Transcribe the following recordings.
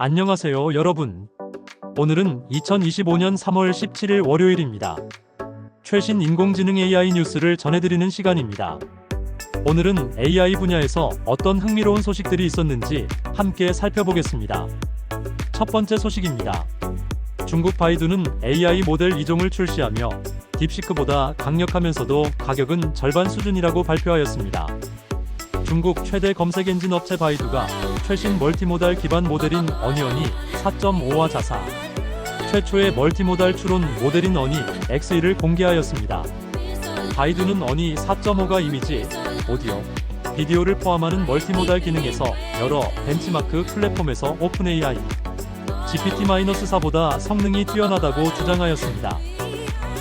안녕하세요, 여러분. 오늘은 2025년 3월 17일 월요일입니다. 최신 인공지능 AI 뉴스를 전해드리는 시간입니다. 오늘은 AI 분야에서 어떤 흥미로운 소식들이 있었는지 함께 살펴보겠습니다. 첫 번째 소식입니다. 중국 바이두는 AI 모델 2종을 출시하며 딥시크보다 강력하면서도 가격은 절반 수준이라고 발표하였습니다. 중국 최대 검색 엔진 업체 바이두가 최신 멀티모달 기반 모델인 어니언이 4.5와 자사, 최초의 멀티모달 추론 모델인 어니 X1을 공개하였습니다. 바이두는 어니 4.5가 이미지, 오디오, 비디오를 포함하는 멀티모달 기능에서 여러 벤치마크 플랫폼에서 오픈 AI, GPT-4보다 성능이 뛰어나다고 주장하였습니다.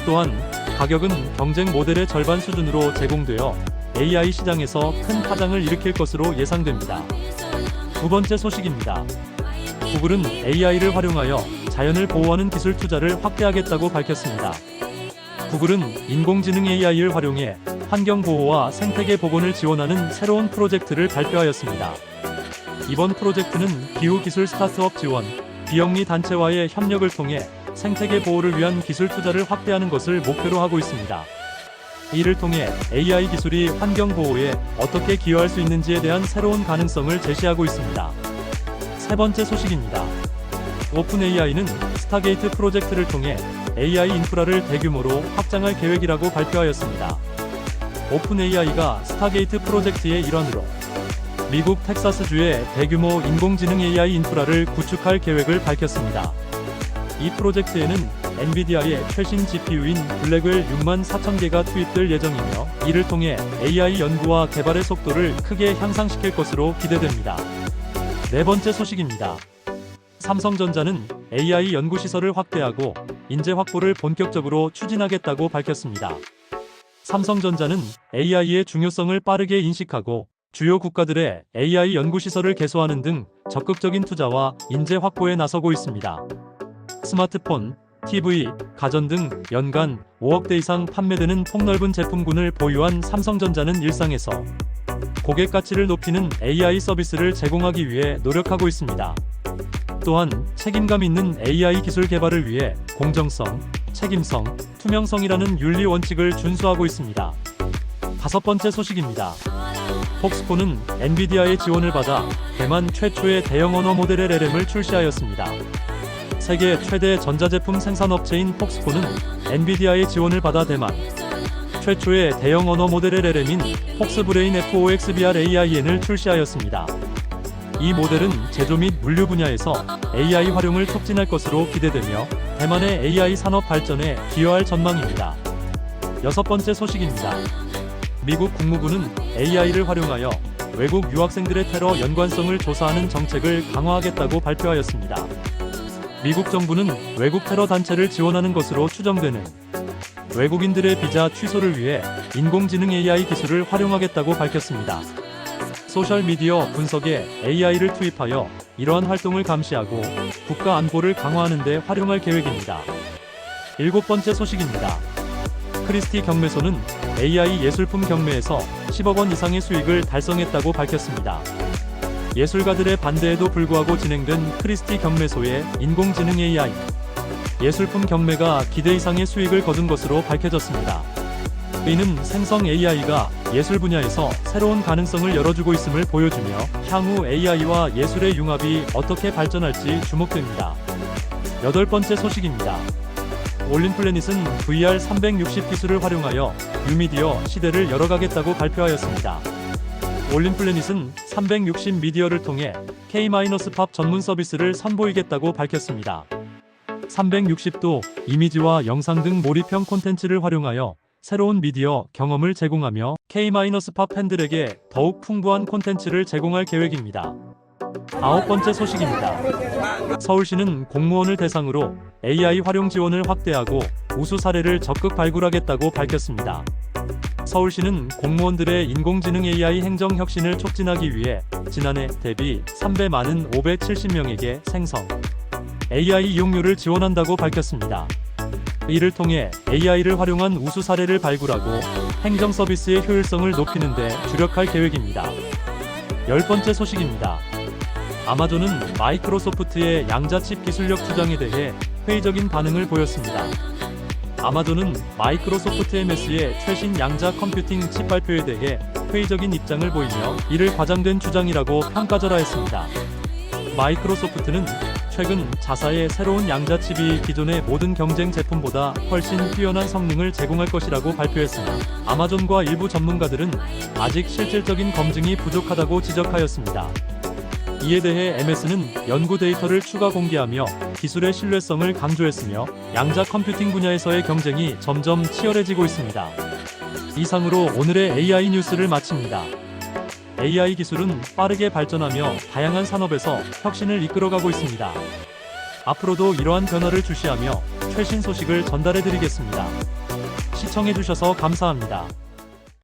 또한 가격은 경쟁 모델의 절반 수준으로 제공되어 AI 시장에서 큰 파장을 일으킬 것으로 예상됩니다. 두 번째 소식입니다. 구글은 AI를 활용하여 자연을 보호하는 기술 투자를 확대하겠다고 밝혔습니다. 구글은 인공지능 AI를 활용해 환경 보호와 생태계 복원을 지원하는 새로운 프로젝트를 발표하였습니다. 이번 프로젝트는 기후 기술 스타트업 지원, 비영리 단체와의 협력을 통해 생태계 보호를 위한 기술 투자를 확대하는 것을 목표로 하고 있습니다. 이를 통해 AI 기술이 환경 보호에 어떻게 기여할 수 있는지에 대한 새로운 가능성을 제시하고 있습니다. 세 번째 소식입니다. 오픈 AI는 스타게이트 프로젝트를 통해 AI 인프라를 대규모로 확장할 계획이라고 발표하였습니다. 오픈 AI가 스타게이트 프로젝트의 일환으로 미국 텍사스주의 대규모 인공지능 AI 인프라를 구축할 계획을 밝혔습니다. 이 프로젝트에는 엔비디아의 최신 GPU인 블랙웰 6만 4천 개가 투입될 예정이며 이를 통해 AI 연구와 개발의 속도를 크게 향상시킬 것으로 기대됩니다. 네 번째 소식입니다. 삼성전자는 AI 연구시설을 확대하고 인재 확보를 본격적으로 추진하겠다고 밝혔습니다. 삼성전자는 AI의 중요성을 빠르게 인식하고 주요 국가들의 AI 연구시설을 개소하는 등 적극적인 투자와 인재 확보에 나서고 있습니다. 스마트폰, TV, 가전 등 연간 5억 대 이상 판매되는 폭넓은 제품군을 보유한 삼성전자는 일상에서 고객 가치를 높이는 AI 서비스를 제공하기 위해 노력하고 있습니다. 또한 책임감 있는 AI 기술 개발을 위해 공정성, 책임성, 투명성이라는 윤리 원칙을 준수하고 있습니다. 다섯 번째 소식입니다. 폭스콘은 엔비디아의 지원을 받아 대만 최초의 대형 언어 모델의 LLM을 출시하였습니다. 세계 최대 전자제품 생산업체인 폭스콘은 엔비디아의 지원을 받아 대만 최초의 대형 언어 모델의 LLM인 폭스브레인 FOXBR AIN을 출시하였습니다. 이 모델은 제조 및 물류 분야에서 AI 활용을 촉진할 것으로 기대되며 대만의 AI 산업 발전에 기여할 전망입니다. 여섯 번째 소식입니다. 미국 국무부는 AI를 활용하여 외국 유학생들의 테러 연관성을 조사하는 정책을 강화하겠다고 발표하였습니다. 미국 정부는 외국 테러 단체를 지원하는 것으로 추정되는 외국인들의 비자 취소를 위해 인공지능 AI 기술을 활용하겠다고 밝혔습니다. 소셜미디어 분석에 AI를 투입하여 이러한 활동을 감시하고 국가 안보를 강화하는 데 활용할 계획입니다. 일곱 번째 소식입니다. 크리스티 경매소는 AI 예술품 경매에서 10억 원 이상의 수익을 달성했다고 밝혔습니다. 예술가들의 반대에도 불구하고 진행된 크리스티 경매소의 인공지능 AI 예술품 경매가 기대 이상의 수익을 거둔 것으로 밝혀졌습니다. 이는 생성 AI가 예술 분야에서 새로운 가능성을 열어주고 있음을 보여주며 향후 AI와 예술의 융합이 어떻게 발전할지 주목됩니다. 여덟 번째 소식입니다. 올림플래닛은 VR 360 기술을 활용하여 뉴미디어 시대를 열어가겠다고 발표하였습니다. 올림플래닛은 360 미디어를 통해 K-팝 전문 서비스를 선보이겠다고 밝혔습니다. 360도 이미지와 영상 등 몰입형 콘텐츠를 활용하여 새로운 미디어 경험을 제공하며 K-팝 팬들에게 더욱 풍부한 콘텐츠를 제공할 계획입니다. 아홉 번째 소식입니다. 서울시는 공무원을 대상으로 AI 활용 지원을 확대하고 우수 사례를 적극 발굴하겠다고 밝혔습니다. 서울시는 공무원들의 인공지능 AI 행정 혁신을 촉진하기 위해 지난해 대비 3배 많은 570명에게 생성 AI 이용료를 지원한다고 밝혔습니다. 이를 통해 AI를 활용한 우수 사례를 발굴하고 행정 서비스의 효율성을 높이는 데 주력할 계획입니다. 열 번째 소식입니다. 아마존은 마이크로소프트의 양자칩 기술력 주장에 대해 회의적인 반응을 보였습니다. 아마존은 마이크로소프트 MS의 최신 양자 컴퓨팅 칩 발표에 대해 회의적인 입장을 보이며 이를 과장된 주장이라고 평가절하했습니다. 마이크로소프트는 최근 자사의 새로운 양자 칩이 기존의 모든 경쟁 제품보다 훨씬 뛰어난 성능을 제공할 것이라고 발표했으나 아마존과 일부 전문가들은 아직 실질적인 검증이 부족하다고 지적하였습니다. 이에 대해 MS는 연구 데이터를 추가 공개하며 기술의 신뢰성을 강조했으며 양자 컴퓨팅 분야에서의 경쟁이 점점 치열해지고 있습니다. 이상으로 오늘의 AI 뉴스를 마칩니다. AI 기술은 빠르게 발전하며 다양한 산업에서 혁신을 이끌어가고 있습니다. 앞으로도 이러한 변화를 주시하며 최신 소식을 전달해 드리겠습니다. 시청해 주셔서 감사합니다.